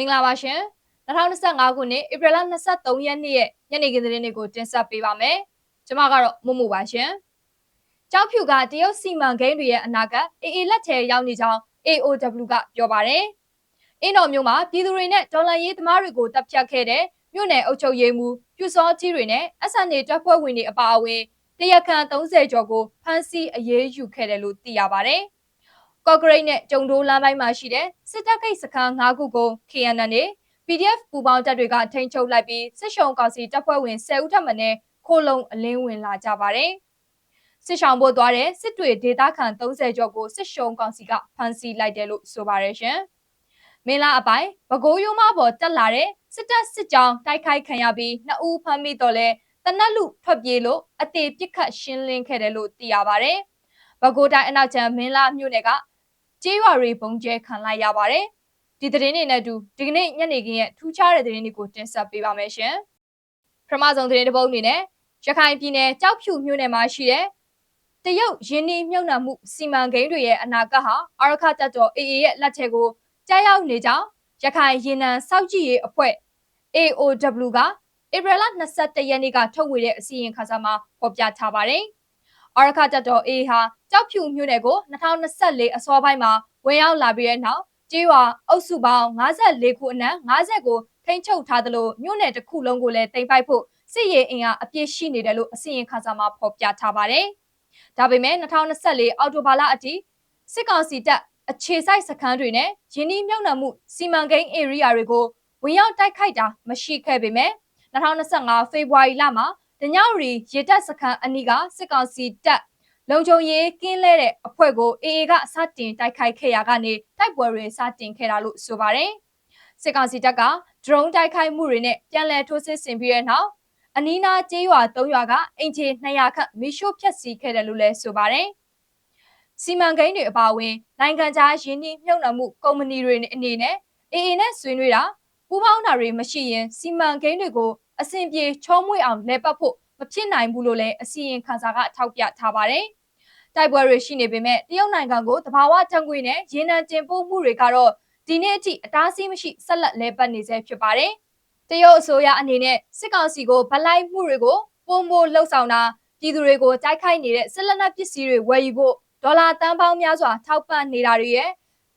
မင်္ဂလာပါရှင်2025ခုနှစ်ဧပြီလ23ရက်နေ့ရဲ့ညနေခင်းသတင်းတွေကိုတင်ဆက်ပေးပါမယ်ကျွန်မကတော့မမို့ပါရှင်ကြောက်ဖြူကတရုတ်စီမံကိန်းတွေရဲ့အနာဂတ်အေအေလက်ထဲရောက်နေကြောင်း AOW ကပြောပါတယ်အင်းတော်မျိုးမှာပြည်သူတွေနဲ့ဒေါ်လာရေးသမားတွေကိုတပ်ဖြတ်ခဲ့တဲ့မြို့နယ်အုပ်ချုပ်ရေးမှူးပြူစောကြီးတွေနဲ့ SNA တပ်ဖွဲ့ဝင်တွေအပါအဝင်တရခန်30ကျော်ကိုဖမ်းဆီးအရေးယူခဲ့တယ်လို့သိရပါတယ်။ ကော့ဂရိတ်နဲ့ကျုံတိုးလမ်းပိုင်းမှာရှိတဲ့စစ်တပ်ကိတ်စခန်း၅ခုကို KNN နဲ့ PDF ပူပေါင်းတပ်တွေကထိန်းချုပ်လိုက်ပြီးစစ်ရှုံကောင်စီတပ်ဖွဲ့ဝင်10ဦးထပ်မံနဲ့ခိုးလုံအလင်းဝင်လာကြပါတယ်။စစ်ရှောင်ဖို့သွားတဲ့စစ်တွေဒေသခံ30ကျော်ကိုစစ်ရှုံကောင်စီကဖမ်းဆီးလိုက်တယ်လို့ဆိုပါတယ်ရှင်။မင်းလာအပိုင်ဘကိုးရိုးမပေါ်တက်လာတဲ့စစ်တပ်စစ်ကြောင်းတိုက်ခိုက်ခံရပြီးနှစ်ဦးဖမ်းမိတော့လဲတနက်လူထွက်ပြေးလို့အသေးပစ်ခတ်ရှင်းလင်းခဲ့တယ်လို့သိရပါတယ်။ဘကိုးတိုင်းအနောက်ကျမင်းလာမြို့နယ်က ကြေးရွာတွေပုံကျဲခံလိုက်ရပါတယ်။ဒီသတင်းတွေနဲ့အတူဒီကနေ့ညနေခင်းရဲ့ထူးခြားတဲ့သတင်းတွေကိုတင်ဆက်ပေးပါမယ်ရှင်။ပထမဆုံးသတင်းတစ်ပုဒ်အနေနဲ့ရခိုင်ပြည်နယ်ကြောက်ဖြူမြို့နယ်မှာရှိတဲ့တရုတ်ရင်းနှီးမြှုပ်နှံမှုစီမံကိန်းတွေရဲ့အနာဂတ်ဟာအာရခတပ်တော် AA ရဲ့လက်ထဲကိုကြားရောက်နေကြောင်းရခိုင်ရေနံစောက်ကြည့်ရေးအဖွဲ့ AOW ကဧပြီလ22ရက်နေ့ကထုတ်ဝေတဲ့အစည်းအဝေးခါစားမှာဖော်ပြထားပါတယ်။ အာရခတပ်တော် A ဟာကြောက်ဖြူမြို့နယ်ကို2024အစောပိုင်းမှာဝင်ရောက်လာပြီးတဲ့နောက်ကျေးရွာအုပ်စုပေါင်း54ခုအနက်50ကိုထိန်းချုပ်ထားသလိုမြို့နယ်တစ်ခုလုံးကိုလည်းတင်ပိုက်ဖို့စစ်ရေးအင်အားအပြည့်ရှိနေတယ်လို့အစီရင်ခံစာမှာဖော်ပြထားပါတယ်။ဒါပေမဲ့2024အောက်တိုဘာလအထိစစ်ကောင်စီတပ်အခြေစိုက်စခန်းတွေနဲ့ရင်းနှီးမြှုပ်နှံမှုစီမံကိန်း area တွေကိုဝင်ရောက်တိုက်ခိုက်တာမရှိခဲ့ပေမဲ့2025ဖေဖော်ဝါရီလမှာ ဒညရီရေတပ်စခန်းအနီးကစစ်ကောင်စီတပ်လုံခြုံရေးကင်းလဲတဲ့အဖွဲ့ကို AA ကစတင်တိုက်ခိုက်ခဲ့ရာကနေတိုက်ပွဲတွေစတင်ခဲ့တာလို့ဆိုပါတယ်။စစ်ကောင်စီတပ်က drone တိုက်ခိုက်မှုတွေနဲ့ပြန်လည်ထိုးစစ်ဆင်ပြီးတဲ့နောက်အနီးနားကျေးရွာ၃ရွာကအင်ဂျီ200ခန့်မီးရှို့ဖျက်ဆီးခဲ့တယ်လို့လည်းဆိုပါတယ်။စီမံကိန်းတွေအပါအဝင်နိုင်ငံခြားရင်းနှီးမြှုပ်နှံမှုကုမ္ပဏီတွေအနေနဲ့ AA နဲ့ဆွေးနွေးတာပူးပေါင်းတာတွေမရှိရင်စီမံကိန်းတွေကို အဆင်ပြေချောမွေ့အောင်လဲပတ်ဖို့မဖြစ်နိုင်ဘူးလို့လည်းအစီရင်ခံစာကထောက်ပြထားပါတယ်။တိုက်ပွဲတွေရှိနေပေမဲ့တရုတ်နိုင်ငံကိုတဘာဝတံငွေနဲ့ရေနံတင်ပို့မှုတွေကတော့ဒီနေ့အထိအတားအဆီးမရှိဆက်လက်လဲပတ်နေဆဲဖြစ်ပါတယ်။တရုတ်အစိုးရအနေနဲ့စစ်ကောင်စီကိုဗလိုက်မှုတွေကိုပုံမိုလှုပ်ဆောင်တာပြည်သူတွေကိုတိုက်ခိုက်နေတဲ့စစ်လက်နက်ပစ္စည်းတွေဝယ်ယူဖို့ဒေါ်လာတန်ပေါင်းများစွာထောက်ပံ့နေတာတွေရဲ့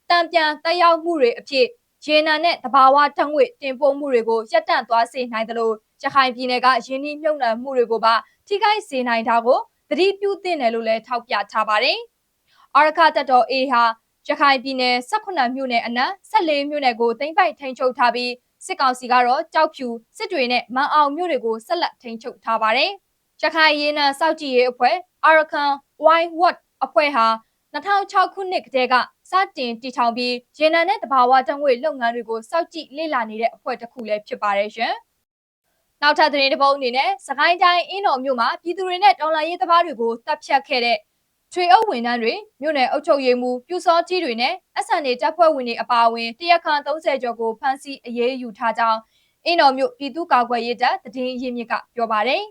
တံပြန်တက်ရောက်မှုတွေအဖြစ်ရေနံနဲ့တဘာဝတံငွေတင်ပို့မှုတွေကိုရပ်တန့်သွားစေနိုင်တယ်လို့ ရခိုင်ပြည်နယ်ကရင်းနှီးမြှုပ်နှံမှုတွေကိုပါထိခိုက်စေနိုင်တာကိုသတိပြုသင့်တယ်လို့လည်းထောက်ပြထားပါတယ်။အာရခတပ်တော် A ဟာရခိုင်ပြည်နယ်18မြို့နယ်အနက်14မြို့နယ်ကိုသိမ်းပိုက်ထိန်းချုပ်ထားပြီးစစ်ကောင်စီကတော့ကြောက်ဖြူစစ်တွေနဲ့မန်အောင်မြို့တွေကိုဆက်လက်ထိန်းချုပ်ထားပါတယ်။ရခိုင်ရေးနံစောက်ကြည့်ရေးအဖွဲ့ Arakan Wine What အဖွဲ့ဟာ2006ခုနှစ်ကတည်းကစတင်တည်ထောင်ပြီးရေနံနဲ့တဘာဝတံငွေလုပ်ငန်းတွေကိုစောင့်ကြည့်လေ့လာနေတဲ့အဖွဲ့တစ်ခုလည်းဖြစ်ပါတယ်ရှင်။ နောက်ထပ်သတင်းတစ်ပုဒ်အနေနဲ့စကိုင်းတိုင်းအင်းတော်မြို့မှာပြည်သူတွေနဲ့တော်လှန်ရေးသမားတွေကိုတပ်ဖြတ်ခဲ့တဲ့ထွေအုပ်ဝန်ထမ်းတွေမြို့နယ်အုပ်ချုပ်ရေးမှူးပြူစောကြီးတွေနဲ့ SNA တပ်ဖွဲ့ဝင်တွေအပါအဝင်တရက်ခန့်30ကျော်ကိုဖမ်းဆီးအရေးယူထားကြောင်းအင်းတော်မြို့ပြည်သူ့ကာကွယ်ရေးတပ်တည်င်းရင်းမြစ်ကပြောပါတယ်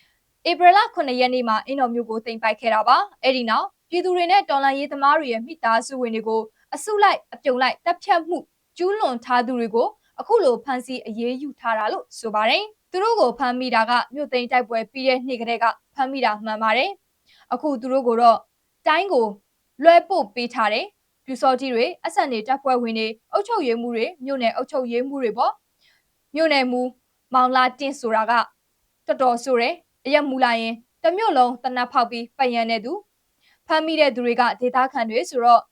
။ဧပြီလ9ရက်နေ့မှာအင်းတော်မြို့ကိုတင်ပိုက်ခဲ့တာပါ။အဲ့ဒီနောက်ပြည်သူတွေနဲ့တော်လှန်ရေးသမားတွေရဲ့မိသားစုဝင်တွေကိုအစုလိုက်အပြုံလိုက်တပ်ဖြတ်မှုကျူးလွန်ထားသူတွေကိုအခုလိုဖမ်းဆီးအရေးယူထားတာလို့ဆိုပါတယ်။ သူတို့ကိုဖမ်းမိတာကမြို့သိမ်းတိုက်ပွဲပြီးတဲ့နေ့ကတည်းကဖမ်းမိတာမှန်ပါတယ်။အခုသူတို့ကိုတော့တိုင်းကိုလွှဲပို့ပေးထားတယ်။ပြူစောကြီးတွေအဆက်နေတပ်ဖွဲ့ဝင်တွေအုပ်ချုပ်ရေးမှုတွေမြို့နယ်အုပ်ချုပ်ရေးမှုတွေပေါ့။မြို့နယ်မူမောင်လာတင်ဆိုတာကတော်တော်ဆိုတယ်။အရက်မူလာရင်တမြို့လုံးတနတ်ဖောက်ပြီးပယံနေသူဖမ်းမိတဲ့သူတွေကဒေသခံတွေဆိုတော့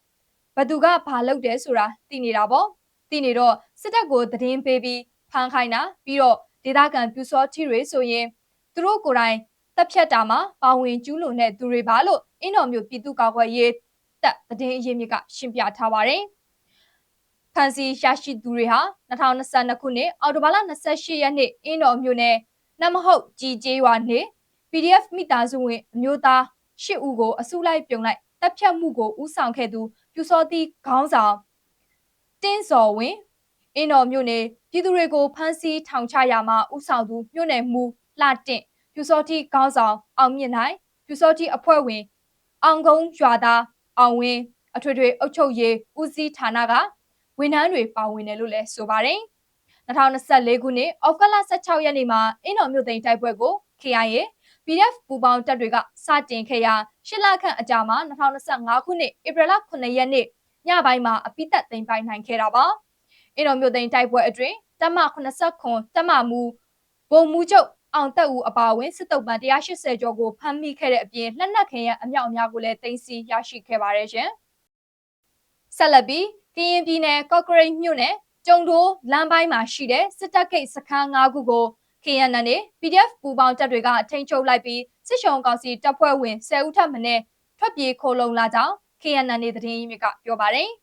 ဘသူကဘာလုပ်တယ်ဆိုတာသိနေတာပေါ့။သိနေတော့စစ်တပ်ကိုသတင်းပေးပြီးဖမ်းခိုင်းတာပြီးတော့ ဒေသခံပြူစောထီတွေဆိုရင်သူတို့ကိုယ်တိုင်တပ်ဖြတ်တာမှာပါဝင်ကျူးလွန်တဲ့သူတွေပါလို့အင်းတော်မျိုးပြည်သူ့ကာကွယ်ရေးတပ်တည်င်းအရေးမြစ်ကရှင်းပြထားပါတယ်။ဖန်စီရရှိသူတွေဟာ2022ခုနှစ်အောက်တိုဘာလ28ရက်နေ့အင်းတော်မျိုးနယ်နမဟုတ်ကြီးကျေးရွာနေ PDF မိသားစုဝင်အမျိုးသား၈ဦးကိုအစုလိုက်ပြုံလိုက်တပ်ဖြတ်မှုကိုဥဆောင်ခဲ့သူပြူစောတိခေါင်းဆောင်တင်းစော်ဝင်း အင်းတော်မြို့နယ်ပြည်သူတွေကိုဖမ်းဆီးထောင်ချရာမှာဥဆောင်သူမြို့နယ်မူလှတင့်ပြူစောတိခေါင်းဆောင်အောင်မြင့်နိုင်ပြူစောတိအဖွဲ့ဝင် အောင်ကုန်းရွာသားအောင်ဝင်းအထွေထွေအုပ်ချုပ်ရေးဦးစီးဌာနကဝန်ထမ်းတွေပါဝင်တယ်လို့လည်းဆိုပါတယ်2024ခုနှစ်အောက်ကလ16ရက်နေ့မှာအင်းတော်မြို့သိမ်းတိုက်ပွဲကို KIA PDF ပူပေါင်းတပ်တွေကစတင်ခဲ့ရာရှစ်လခန့်အကြာမှာ2025ခုနှစ်ဧပြီလ9ရက်နေ့ညပိုင်းမှာအပိသက်သိမ်းပိုင်နိုင်ခဲ့တာပါ။ အင်းတော်မြို့သိမ်းတိုက်ပွဲအတွင်းတမ89တမမူဘုံမူချုပ်အောင်တက်ဦးအပါအဝင်စစ်တုပ်ပန်း180ကျော်ကိုဖမ်းမိခဲ့တဲ့အပြင်လက်နက်ခဲယံအမြောက်အများကိုလည်းတင်စီရရှိခဲ့ပါတယ်ရှင်။ဆက်လက်ပြီးကရင်ပြည်နယ်ကော့ကရိတ်မြို့နယ်ကျုံတိုးလမ်းပိုင်းမှာရှိတဲ့စစ်တပ်ကိတ်စခန်း၅ခုကို KNN နဲ့ PDF ပူပေါင်းတပ်တွေကထိန်းချုပ်လိုက်ပြီးစစ်ရှုံကောင်စီတပ်ဖွဲ့ဝင်10ဦးထပ်မံနဲ့ထွက်ပြေးခိုးလုံလာကြောင်း KNN နဲ့သတင်းရင်းမြစ်ကပြောပါတယ်။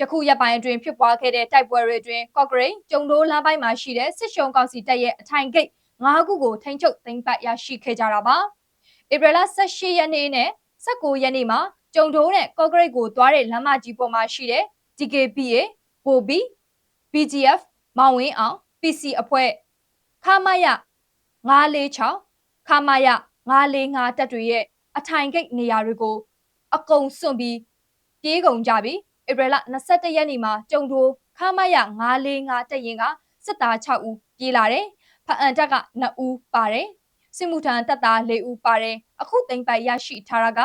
ယခုရက်ပိုင်းအတွင်းဖြစ်ပွားခဲ့တဲ့တိုက်ပွဲတွေအတွင်းကော့ဂရိတ်ကျုံတိုးလမ်းပိုင်းမှာရှိတဲ့စစ်ရှုံကောင်စီတပ်ရဲ့အထိုင်ဂိတ်၅ခုကိုထိန်းချုပ်သိမ်းပိုက်ရရှိခဲ့ကြတာပါ။ဧပြီလ18ရက်နေ့နဲ့19ရက်နေ့မှာကျုံတိုးနဲ့ကော့ဂရိတ်ကိုသွားတဲ့လမ်းမကြီးပေါ်မှာရှိတဲ့ DKBA ပိုဘီ BGF မောင်ဝင်းအောင် PC အဖွဲ့ခမရ946ခမရ945တပ်တွေရဲ့အထိုင်ဂိတ်နေရာတွေကိုအကုံစွန့်ပြီးပြေးကုန်ကြပြီး ဧပြီလ22ရက်နေ့မှာကျုံတိုးခမရ945တပ်ရင်ကစစ်သား6ဦးပြေးလာတယ်ဖအန်တက်က2ဦးပါတယ်စစ်မှုထမ်းတပ်သား4ဦးပါတယ်အခုသိမ်းပိုက်ရရှိထားတာက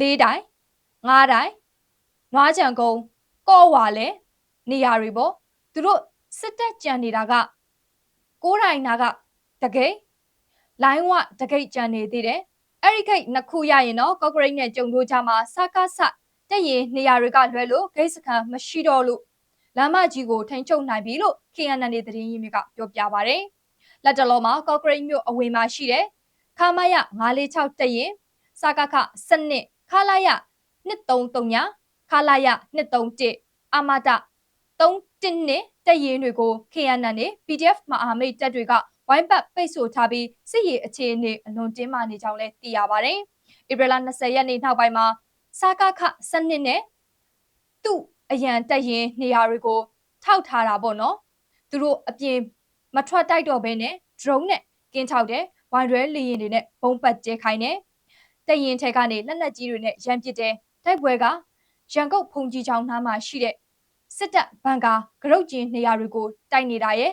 ၄တိုင်၅တိုင်နွားကြံကုန်းကော့ဝါလဲနေရာတွေပေါ့သူတို့စစ်တပ်ကြံနေတာကကိုးတိုင်နာကတကိတ်လိုင်းဝတကိတ်ကြံနေသေးတယ်အဲ့ဒီကိတ်နှစ်ခုရရင်တော့ကော့ဂရိတ်နဲ့ကြုံတို့ကြမှာစကားဆ တက်ရင်နေရာတွေကလွဲလို့ဂိတ်စခန်းမရှိတော့လို့လမ်းမကြီးကိုထိန်းချုပ်နိုင်ပြီလို့ KNN နေသတင်းရင်းမြစ်ကပြောပြပါဗျ။လက်တလုံးမှာကော့ဂရိတ်မြို့အဝင်မှာရှိတဲ့ခမရ946တက်ရင်စကခစနစ်ခလာရ2339ခလာရ231အမတာ312နဲ့တက်ရင်တွေကို KNN နဲ့ PDF မဟာမိတ်တပ်တွေကဝိုင်းပတ်ပိတ်ဆို့ထားပြီးစစ်ရေးအခြေအနေအလွန်တင်းမာနေကြောင်းလည်းသိရပါတယ်။ဧပြီလ20ရက်နေ့နောက်ပိုင်းမှာ စကခစနစ်နဲ့သူ့အရန်တက်ရင်နေရာတွေကိုထောက်ထားတာပေါ့နော်။သူတို့အပြင်မထွက်တိုက်တော့ဘဲနဲ့ drone နဲ့ကင်းချောက်တယ်ဝိုင်ရဲလေရင်တွေနဲ့ဘုံပတ်ကျဲခိုင်းတယ်။တက်ရင်ထဲကနေလက်လက်ကြီးတွေနဲ့ရန်ပစ်တယ်။တိုက်ပွဲကရန်ကုန်ဖုန်ကြီးချောင်းနားမှာရှိတဲ့စစ်တပ်ဘန်ကာဂရုတ်ကျင်းနေရာတွေကိုတိုက်နေတာရဲ့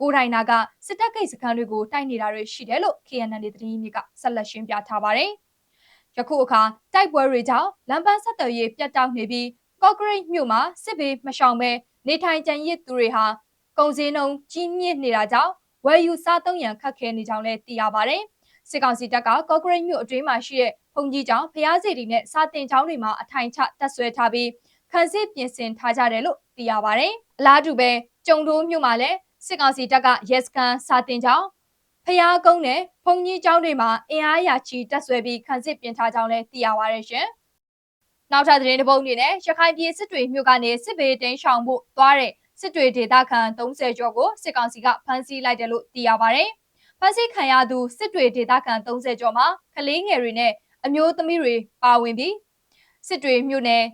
ကိုထိုင်နာကစစ်တပ်ကိတ်စခန်းတွေကိုတိုက်နေတာတွေရှိတယ်လို့ KNN ဒေသကြီးမြစ်ကဆက်လက်ရှင်းပြထားပါတယ်။ ယခုအခါတိုက်ပွဲတွေကြောင့်လမ်းပန်းဆက်သွယ်ရေးပြတ်တောက်နေပြီးကော့ဂရိတ်မြို့မှာစစ်ဘေးမရှောင်ပဲနေထိုင်ကြံရစ်သူတွေဟာကုန်စည်နှုန်းကြီးမြင့်နေတာကြောင့်ဝယ်ယူစားသုံးရန်ခက်ခဲနေကြောင်းလည်းသိရပါတယ်။စစ်ကောင်စီတပ်ကကော့ဂရိတ်မြို့အတွင်းမှာရှိတဲ့ဖုန်ကြီးကျောင်းဖျားစီတွေနဲ့စာတင်ကျောင်းတွေမှာအထိုင်ချတပ်ဆွဲထားပြီးခန်းစစ်ပြင်ဆင်ထားကြတယ်လို့သိရပါတယ်။အလားတူပဲကြုံတိုးမြို့မှာလည်းစစ်ကောင်စီတပ်ကရဲစခန်းစာတင်ကြောင်း ဖျားကုန်းနဲ့ဖုန်ကြီးကျောင်းတွေမှာအင်အားရာချီတက်ဆွဲပြီးခန်းစစ်ပြင်ထားကြောင်းလည်းသိရပါတယ်ရှင်။နောက်ထပ်သတင်းတစ်ပုဒ်အနေနဲ့ရခိုင်ပြည်စစ်တွေမြို့ကနေစစ်ဘေးတိမ်းရှောင်ဖို့သွားတဲ့စစ်တွေဒေသခံ30ကျော်ကိုစစ်ကောင်စီကဖမ်းဆီးလိုက်တယ်လို့သိရပါတယ်။ဖမ်းဆီးခံရသူစစ်တွေဒေသခံ30ကျော်မှာကလေးငယ်တွေနဲ့အမျိုးသမီးတွေပါဝင်ပြီးစစ်တွေမြို့နယ်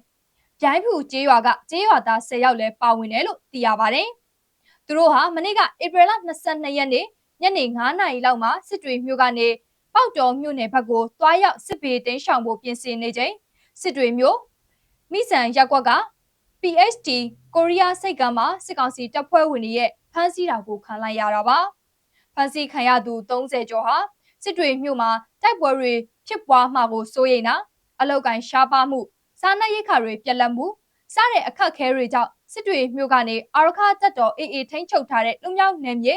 ဂျိုင်းဖူကျေးရွာကကျေးရွာသား10ယောက်လည်းပါဝင်တယ်လို့သိရပါတယ်။သူတို့ဟာမနေ့ကဧပြီလ22ရက်နေ့ ညနေ9နာရီလောက်မှာစစ်တွေမြို့ကနေပေါက်တော်မြို့နယ်ဘက်ကိုတွားရောက်စစ်ပေတင်းရှောင်ဖို့ပြင်ဆင်နေချိန်စစ်တွေမြို့မိဆန်ရက်ကွက်က PHD ကိုရီးယားစိတ်ကမ်းမှာစစ်ကောင်စီတပ်ဖွဲ့ဝင်တွေရဲ့ဖမ်းဆီးတာကိုခံလိုက်ရတာပါ။ဖမ်းဆီးခံရသူ30ကျော်ဟာစစ်တွေမြို့မှာတိုက်ပွဲတွေဖြစ်ပွားမှာကိုစိုးရိမ်တာအလောက်ကန်ရှားပါမှုစားနပ်ရိက္ခာတွေပြက်လက်မှုစတဲ့အခက်အခဲတွေကြောင့်စစ်တွေမြို့ကနေအာရခတပ်တော်အေအေထိန်းချုပ်ထားတဲ့လူမျိုးနယ်မြေ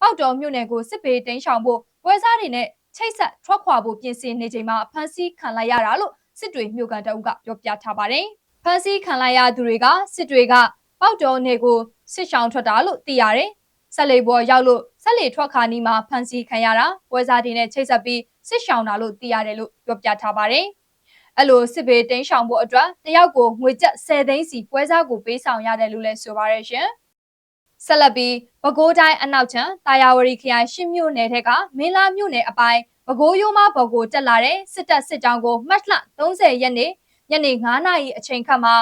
ပေါက်တော်မြို့နယ်ကိုစစ်ဘေးတင်းရှောင်ဖို့ပွဲစားတွေနဲ့ချိတ်ဆက်ထွက်ခွာဖို့ပြင်ဆင်နေချိန်မှာဖမ်းဆီးခံလိုက်ရတာလို့စစ်တွေမြို့ကန်တအုပ်ကပြောပြထားပါတယ်။ဖမ်းဆီးခံလိုက်ရသူတွေကစစ်တွေကပေါက်တော်နယ်ကိုစစ်ရှောင်ထွက်တာလို့သိရတယ်။ဆက်လေပေါ်ရောက်လို့ဆက်လေထွက်ခါနီးမှာဖမ်းဆီးခံရတာပွဲစားတွေနဲ့ချိတ်ဆက်ပြီးစစ်ရှောင်တာလို့သိရတယ်လို့ပြောပြထားပါတယ်။အဲ့လိုစစ်ဘေးတင်းရှောင်ဖို့အတွက်တယောက်ကိုငွေကျပ်10သိန်းစီပွဲစားကိုပေးဆောင်ရတယ်လို့လည်းဆိုပါရရှင် ဆက်လက်ပြီးပဲခူးတိုင်းအနောက်ချမ်းတာယာဝတီခရိုင်ရှစ်မြို့နယ်ထက်ကမင်းလာမြို့နယ်အပိုင်းပဲခူးရိုးမဘော်ကိုတက်လာတဲ့စစ်တပ်စစ်ကြောင်းကိုမတ်လ30ရက်နေ့ညနေ9နာရီအချိန်ခန့်မှာ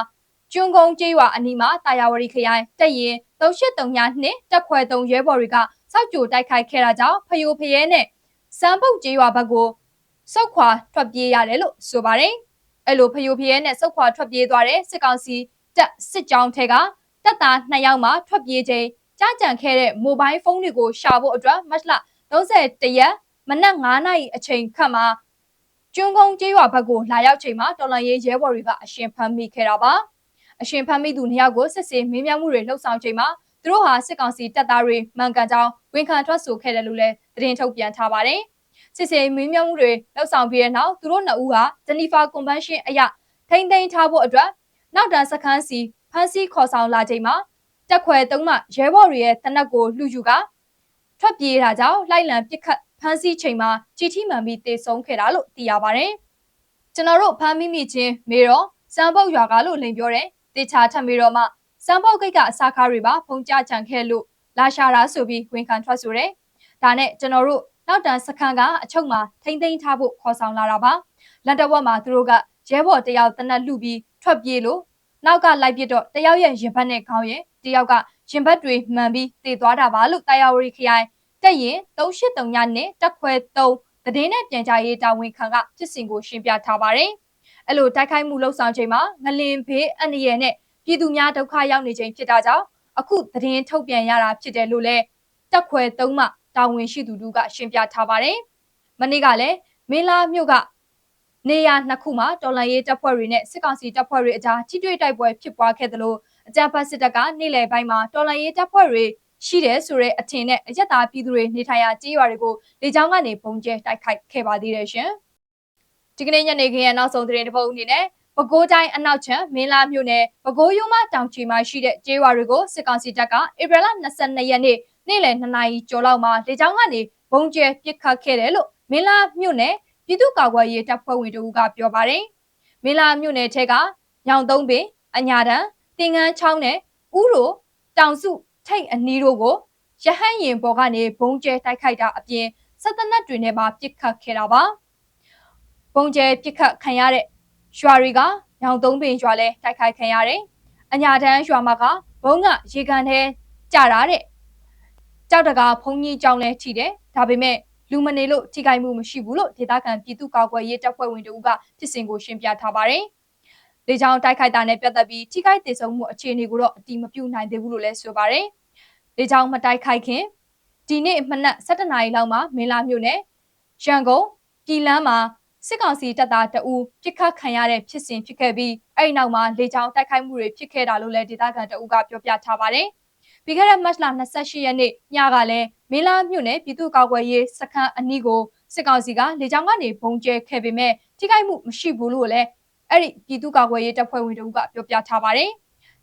ကျွန်းကုန်းကျေးရွာအနီးမှာတာယာဝတီခရိုင်တက်ရင်383ညနှစ်တက်ခွဲ3ရဲဘော်တွေကစောက်ကြိုတိုက်ခိုက်ခဲ့တာကြောင့်ဖယိုဖယဲနဲ့စံပုတ်ကျေးရွာဘက်ကိုစောက်ခွာထွက်ပြေးရတယ်လို့ဆိုပါတယ်အဲ့လိုဖယိုဖျဲနဲ့စုတ်ခွာထွက်ပြေးသွားတဲ့စစ်ကောင်စီတက်စစ်ကြောင်းထဲက တပ်သား2ယောက်မှထွက်ပြေးချိန်ကြားကြံခဲ့တဲ့မိုဘိုင်းဖုန်းတွေကိုရှာဖို့အတွက်မတ်လ31ရက်မနက်9နာရီအချိန်ခန့်မှာကျွန်းကုန်းကျေးရွာဘက်ကိုလာရောက်ချိန်မှာတော်လန်ရေးရဲဘော်တွေကအရှင်ဖမ်းမိခဲ့တာပါအရှင်ဖမ်းမိသူနှစ်ယောက်ကိုစစ်ဆေးမင်းမြတ်မှုတွေလှုပ်ဆောင်ချိန်မှာသူတို့ဟာစစ်ကောင်စီတပ်သားတွေမှန်ကန်ကြောင်းဝန်ခံထွက်ဆိုခဲ့တယ်လို့လည်းသတင်းထုတ်ပြန်ထားပါတယ်စစ်ဆေးမင်းမြတ်မှုတွေလှုပ်ဆောင်ပြီးတဲ့နောက်သူတို့နှစ်ဦးဟာဂျနီဖာကွန်ဗင်းရှင်းအရထိမ့်သိမ်းထားဖို့အတွက်နောက်တန်းစခန်းစီ ဖမ်းဆီးခေါ်ဆောင်လာချိန်မှာတက်ခွဲသုံးမှရဲဘော်တွေရဲ့တနက်ကိုလှူယူကထွက်ပြေးတာကြောင့်လိုက်လံပစ်ခတ်ဖမ်းဆီးချိန်မှာကြီးထိမှန်ပြီးတေဆုံးခဲ့တာလို့သိရပါတယ်။ကျွန်တော်တို့ဖမ်းမိမိချင်းမေတော့စံပုတ်ရွာကလို့လိန်ပြောတယ်။တေချာထပ်မေတော့မှစံပုတ်ကိတ်ကအစားကားတွေပါဖုံကြချန်ခဲ့လို့လာရှာတာဆိုပြီးဝန်ခံထွက်ဆိုတယ်။ဒါနဲ့ကျွန်တော်တို့နောက်တန်းစခန်းကအချုပ်မှာထိမ့်သိမ်းထားဖို့ခေါ်ဆောင်လာတာပါ။လက်တဝက်မှာသူတို့ကရဲဘော်တယောက်တနက်လူပြီးထွက်ပြေးလို့ နောက်ကလိုက်ပြတော့တယောက်ရဲ့ရင်ဘတ်နဲ့ခေါင်းရဲ့တယောက်ကရင်ဘတ်တွေမှန်ပြီးတည်သွားတာပါလို့တာယာဝရီခရိုင်တက်ရင်383ညနဲ့တက်ခွဲ3သတင်းနဲ့ပြန်ကြားရေးတာဝန်ခံကဖြစ်စဉ်ကိုရှင်းပြထားပါတယ်။အဲ့လိုတိုက်ခိုက်မှုလှုပ်ဆောင်ချိန်မှာငလင်ဘေးအန္တရာယ်နဲ့ပြည်သူများဒုက္ခရောက်နေချိန်ဖြစ်တာကြောင့်အခုသတင်းထုတ်ပြန်ရတာဖြစ်တယ်လို့လည်းတက်ခွဲ3မှတာဝန်ရှိသူတို့ကရှင်းပြထားပါတယ်။မနေ့ကလည်းမင်းလာမြို့က နေရနှစ်ခုမှာတော်လန်ရေးတပ်ဖွဲ့တွေနဲ့စစ်ကောင်စီတပ်ဖွဲ့တွေအကြားထိတွေ့တိုက်ပွဲဖြစ်ပွားခဲ့သလိုအကြမ်းဖက်စစ်တပ်ကနေ့လယ်ပိုင်းမှာတော်လန်ရေးတပ်ဖွဲ့တွေရှိတယ်ဆိုတဲ့အထင်နဲ့အရက်သားပြည်သူတွေနေထိုင်ရာကြေးရွာတွေကိုလေကြောင်းကနေပုံကျဲတိုက်ခိုက်ခဲ့ပါသေးတယ်ရှင်။ဒီကနေ့ညနေခင်းရဲ့နောက်ဆုံးသတင်းတစ်ပုဒ်အနေနဲ့ပဲခူးတိုင်းအနောက်ချမ်းမင်းလာမြို့နယ်ပဲခူးရုံးမတောင်ချီမှာရှိတဲ့ကျေးရွာတွေကိုစစ်ကောင်စီတပ်ကဧပြီလ22ရက်နေ့နေ့လယ်2နာရီကျော်လောက်မှာလေကြောင်းကနေဘုံကျဲပစ်ခတ်ခဲ့တယ်လို့မင်းလာမြို့နယ် ပြည်သူ့ကာကွယ်ရေးတပ်ဖွဲ့ဝင်တို့ကပြောပါတယ်။မင်းလာမြို့နယ်ထဲကညောင်သုံးပင်အညာတန်းတင်ငန်းချောင်းနဲ့ဥရိုတောင်စုထိတ်အနီးတို့ကိုရဟန်းရင်ပေါ်ကနေဘုံကျဲတိုက်ခိုက်တာအပြင်စက်တနက်တွေနဲ့ပါပစ်ခတ်ခဲ့တာပါ။ဘုံကျဲပစ်ခတ်ခံရတဲ့ရွာတွေကညောင်သုံးပင်ရွာလဲတိုက်ခိုက်ခံရတယ်။အညာတန်းရွာမှာကဘုံကရေကန်ထဲကြတာတဲ့။ကြောက်တကာဘုံကြီးကြောင်လဲထိတယ်။ဒါပေမဲ့ လူမနေလို့ထိခိုက်မှုမရှိဘူးလို့ဒေသခံပြည်သူ့ကာကွယ်ရေးတပ်ဖွဲ့ဝင်တို့ကဖြစ်စဉ်ကိုရှင်းပြထားပါတယ်။လေကြောင်းတိုက်ခိုက်တာနဲ့ပတ်သက်ပြီးထိခိုက်ဒေဆုံးမှုအခြေအနေကိုတော့အတိမပြုနိုင်သေးဘူးလို့လည်းဆိုပါတယ်။လေကြောင်းမတိုက်ခိုက်ခင်ဒီနေ့မနက်7:00နာရီလောက်မှာမင်းလာမြို့နယ်ရန်ကုန်ပြည်လန်းမှာစစ်ကောင်စီတပ်သားတအူပြစ်ခတ်ခံရတဲ့ဖြစ်စဉ်ဖြစ်ခဲ့ပြီးအဲ့ဒီနောက်မှာလေကြောင်းတိုက်ခိုက်မှုတွေဖြစ်ခဲ့တာလို့လည်းဒေသခံတအူကပြောပြထားပါတယ်။ ပြီးခဲ့တဲ့မတ်လ28ရက်နေ့ညကလည်းမင်းလာမြို့နယ်ပြည်သူ့ကာကွယ်ရေးစခန်းအနီးကိုစစ်ကောင်စီကလေကြောင်းကနေဘုံကျဲခဲ့ပေမဲ့ထိခိုက်မှုမရှိဘူးလို့လည်းအဲ့ဒီပြည်သူ့ကာကွယ်ရေးတပ်ဖွဲ့ဝင်တို့ကပြောပြထားပါတယ်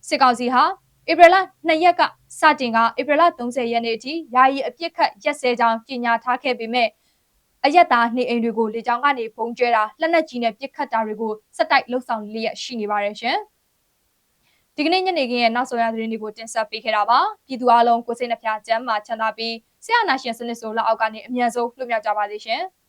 စစ်ကောင်စီဟာဧပြီလ2ရက်ကစတင်ကဧပြီလ30ရက်နေ့အထိယာယီအပြစ်ခတ်ရက်စဲကြောင်းကြေညာထားခဲ့ပေမဲ့အရက်သားနေအိမ်တွေကိုလေကြောင်းကနေပုံကျဲတာလက်နက်ကြီးနဲ့ပစ်ခတ်တာတွေကိုစက်တိုက်လှုပ်ဆောင်လျက်ရှိနေပါတယ်ရှင်။ ဒီကနေ့ညနေခင်းရဲ့နောက်ဆုံးရသတင်းတွေကိုတင်ဆက်ပေးခဲ့တာပါပြည်သူအလုံးကိုစိတ်နှပြချမ်းမာချမ်းသာပြီးဆရာနာရှင်စနစ်ဆိုလက်အောက်ကနေအမြန်ဆုံးလွတ်မြောက်ကြပါစေရှင်။